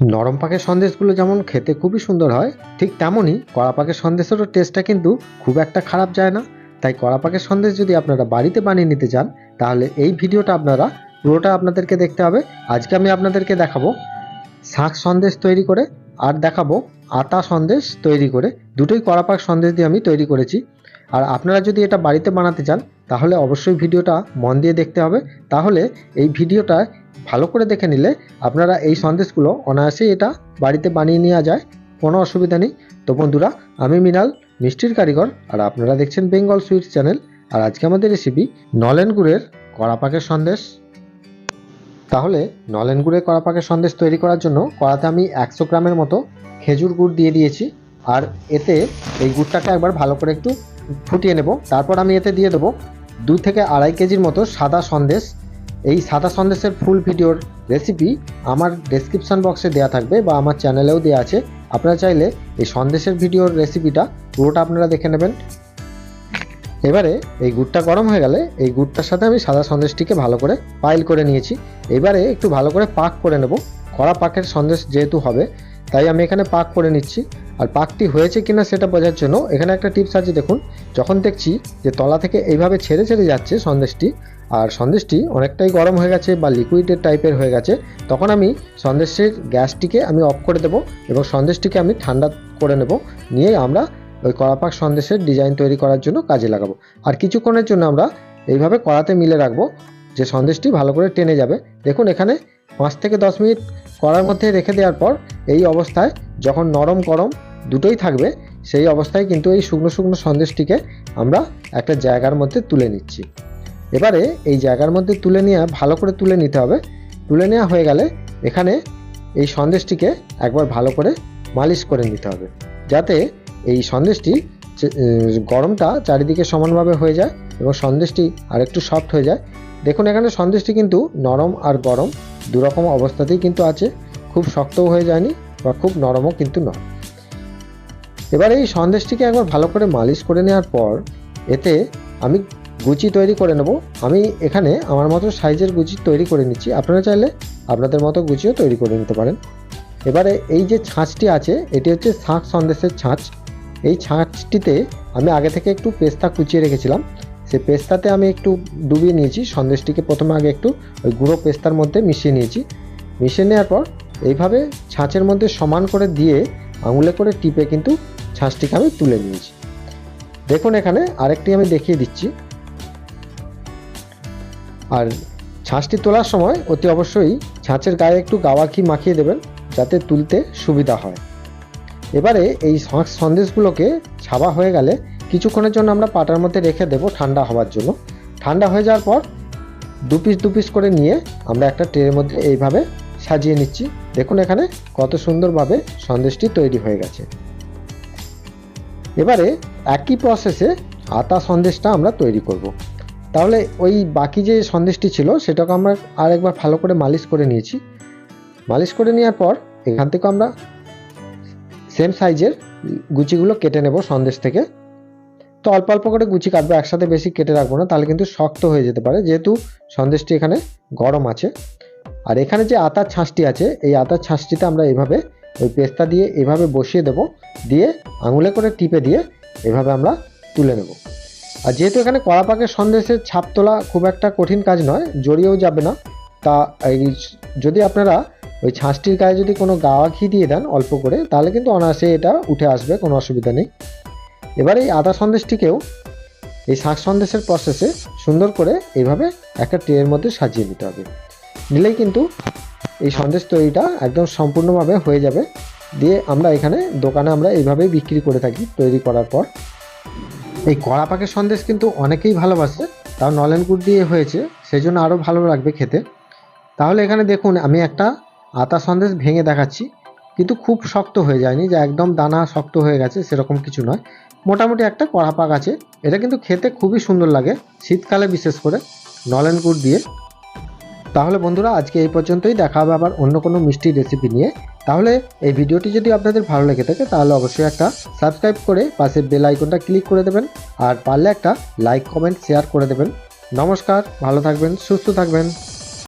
নরম পাকের সন্দেশগুলো যেমন খেতে খুবই সুন্দর হয়, ঠিক তেমনই কড়া পাকের সন্দেশেরও টেস্টটা কিন্তু খুব একটা খারাপ যায় না। তাই কড়া পাকের সন্দেশ যদি আপনারা বাড়িতে বানিয়ে নিতে চান, তাহলে এই ভিডিওটা আপনারা, পুরোটা আপনাদেরকে দেখতে হবে। আজকে আমি আপনাদেরকে দেখাবো শাঁখ সন্দেশ তৈরি করে আর দেখাবো আতা সন্দেশ তৈরি করে। দুটোই কড়া পাক সন্দেশ দিয়ে আমি তৈরি করেছি। আর আপনারা যদি এটা বাড়িতে বানাতে চান, তাহলে অবশ্যই ভিডিওটা মন দিয়ে দেখতে হবে। তাহলে এই ভিডিওটা ভালো করে দেখে নিলে আপনারা এই সন্দেশগুলো অনায়াসেই এটা বাড়িতে বানিয়ে নেওয়া যায়। কোনো অসুবিধা নেই। তো বন্ধুরা, আমি মিনাল, মিষ্টির কারিগর, আর আপনারা দেখছেন বেঙ্গল সুইটস চ্যানেল। আর আজকে আমাদের রেসিপি নলেন গুড়ের কড়া পাকের সন্দেশ। তাহলে নলেন গুড়ের কড়া পাকের সন্দেশ তৈরি করার জন্য কড়াতে আমি একশো গ্রামের মতো খেজুর গুড় দিয়ে দিয়েছি। আর এতে এই গুড়টাকে একবার ভালো করে একটু ফুটিয়ে নেব। তারপর আমি এতে দিয়ে দেবো দু থেকে আড়াই কেজির মতো সাদা সন্দেশ। এই সাদা সন্দেশের ফুল ভিডিওর রেসিপি আমার ডেসক্রিপশান বক্সে দেওয়া থাকবে বা আমার চ্যানেলেও দেওয়া আছে। আপনারা চাইলে এই সন্দেশের ভিডিওর রেসিপিটা পুরোটা আপনারা দেখে নেবেন। এবারে এই গুড়টা গরম হয়ে গেলে এই গুড়টার সাথে আমি সাদা সন্দেশটিকে ভালো করে পাইল করে নিয়েছি। এবারে একটু ভালো করে পাক করে নেব। কড়া পাকের সন্দেশ যেহেতু হবে তাই আমি এখানে পাক করে নিচ্ছি। আর পাকটি হয়েছে কিনা সেটা বোঝার জন্য এখানে একটা টিপস আছে, দেখুন। যখন দেখছি যে তলা থেকে এইভাবে ছেড়ে ছেড়ে যাচ্ছে সন্দেশটি, আর সন্দেশটি অনেকটাই গরম হয়ে গেছে বা লিকুইডের টাইপের হয়ে গেছে, তখন আমি সন্দেশের গ্যাসটিকে আমি অফ করে দেবো এবং সন্দেশটিকে আমি ঠান্ডা করে নেব। নিয়ে আমরা ওই কড়াপাক সন্দেশের ডিজাইন তৈরি করার জন্য কাজে লাগাবো। আর কিছুক্ষণের জন্য আমরা এইভাবে কড়াতে মিলে রাখব যে সন্দেশটি ভালো করে টেনে যাবে। দেখুন এখানে পাঁচ থেকে দশ মিনিট কড়ার মধ্যে রেখে দেওয়ার পর এই অবস্থায় যখন নরম গরম দুটোই থাকবে, সেই অবস্থায় কিন্তু এই শুকনো শুকনো সন্দেশটিকে আমরা একটা জায়গার মধ্যে তুলে নিচ্ছি। এবারে এই জায়গার মধ্যে তুলে নিয়ে ভালো করে তুলে নিতে হবে। তুলে নেওয়া হয়ে গেলে এখানে এই সন্দেশটিকে একবার ভালো করে মালিশ করে নিতে হবে, যাতে এই সন্দেশটি গরমটা চারিদিকে সমানভাবে হয়ে যায় এবং সন্দেশটি আরেকটু সফট হয়ে যায়। দেখুন এখানে সন্দেশটি কিন্তু নরম আর গরম। দুরকম অবস্থাতেই কিন্তু আছে। খুব শক্তও হয়ে যায়নি বা খুব নরমও কিন্তু নয়। এবার এই সন্দেশটিকে একবার ভালো করে মালিশ করে নেওয়ার পর এতে আমি গুচি তৈরি করে নেব। আমি এখানে আমার মতো সাইজের গুচি তৈরি করে নিচ্ছি। আপনারা চাইলে আপনাদের মতো গুচিও তৈরি করে নিতে পারেন। এবারে এই যে ছাঁচটি আছে, এটি হচ্ছে শাঁখ সন্দেশের ছাঁচ। এই ছাঁচটিতে আমি আগে থেকে একটু পেস্তা কুচিয়ে রেখেছিলাম। সেই পেস্তাতে আমি একটু ডুবিয়ে নিয়েছি, সন্দেশটিকে প্রথমে আগে একটু ওই গুঁড়ো পেস্তার মধ্যে মিশিয়ে নিয়েছি। মিশিয়ে নেওয়ার পর এইভাবে ছাঁচের মধ্যে সমান করে দিয়ে আঙুলে করে টিপে কিন্তু ছাঁচটিকে আমি তুলে নিয়েছি। দেখুন এখানে আরেকটি আমি দেখিয়ে দিচ্ছি। আর ছাঁচটি তোলার সময় অতি অবশ্যই ছাঁচের গায়ে একটু গাওয়া ঘি মাখিয়ে দেবেন, যাতে তুলতে সুবিধা হয়। এবারে এই সন্দেশগুলোকে ছাবা হয়ে গেলে কিছুক্ষণের জন্য আমরা পাটার মধ্যে রেখে দেবো ঠান্ডা হওয়ার জন্য। ঠান্ডা হয়ে যাওয়ার পর দু পিস দু পিস করে নিয়ে আমরা একটা ট্রের মধ্যে এইভাবে সাজিয়ে নিচ্ছি। দেখুন এখানে কত সুন্দরভাবে সন্দেশটি তৈরি হয়ে গেছে। এবারে একই প্রসেসে আতা সন্দেশটা আমরা তৈরি করব। তাহলে ওই বাকি যে সন্দেশটি ছিল, সেটাকে আমরা আরেকবার ভালো করে মালিশ করে নিয়েছি। মালিশ করে নেওয়ার পর এখান থেকে আমরা সেম সাইজের গুচিগুলো কেটে নেব সন্দেশ থেকে। তো অল্প অল্প করে গুচি কাটবো, একসাথে বেশি কেটে রাখব না, তাহলে কিন্তু শক্ত হয়ে যেতে পারে। যেহেতু সন্দেশটি এখানে গরম আছে। আর এখানে যে আতার ছাঁচটি আছে, এই আতার ছাঁচটিতে আমরা এভাবে ওই পেস্তা দিয়ে এভাবে বসিয়ে দেব, দিয়ে আঙুলে করে টিপে দিয়ে এভাবে আমরা তুলে নেব। আর যেহেতু এখানে কড়া পাকের সন্দেশের ছাপ তোলা খুব একটা কঠিন কাজ নয়, জড়িয়েও যাবে না, তা এই যদি আপনারা ওই ছাঁচটির গায়ে যদি কোনো গাওয়া ঘি দিয়ে দেন অল্প করে, তাহলে কিন্তু অনায়াসে এটা উঠে আসবে, কোনো অসুবিধা নেই। এবার এই আদা সন্দেশটিকেও এই শাক সন্দেশের প্রসেসে সুন্দর করে এইভাবে একটা ট্রের মধ্যে সাজিয়ে নিতে হবে। নিলেই কিন্তু এই সন্দেশ তৈরিটা একদম সম্পূর্ণভাবে হয়ে যাবে। দিয়ে আমরা এখানে দোকানে আমরা এইভাবেই বিক্রি করে থাকি তৈরি করার পর। এই কড়া পাকের সন্দেশ কিন্তু অনেকেই ভালোবাসে, তাও নলেন গুড় দিয়ে হয়েছে সেই জন্য আরও ভালো লাগবে খেতে। তাহলে এখানে দেখুন, আমি একটা আতা সন্দেশ ভেঙে দেখাচ্ছি, কিন্তু খুব শক্ত হয়ে যায়নি, যে একদম দানা শক্ত হয়ে গেছে, সেরকম কিছু নয়। মোটামুটি একটা কড়া পাক আছে। এটা কিন্তু খেতে খুবই সুন্দর লাগে, শীতকালে বিশেষ করে, নলেন গুড় দিয়ে। তাহলে বন্ধুরা, আজকে এই পর্যন্তই। দেখা হবে আবার অন্য কোনো মিষ্টি রেসিপি নিয়ে। তাহলে এই ভিডিওটি যদি আপনাদের ভালো লেগে থাকে, তাহলে অবশ্যই একটা সাবস্ক্রাইব করে পাশে বেল আইকনটা ক্লিক করে দেবেন। আর পারলে একটা লাইক কমেন্ট শেয়ার করে দেবেন। নমস্কার, ভালো থাকবেন, সুস্থ থাকবেন।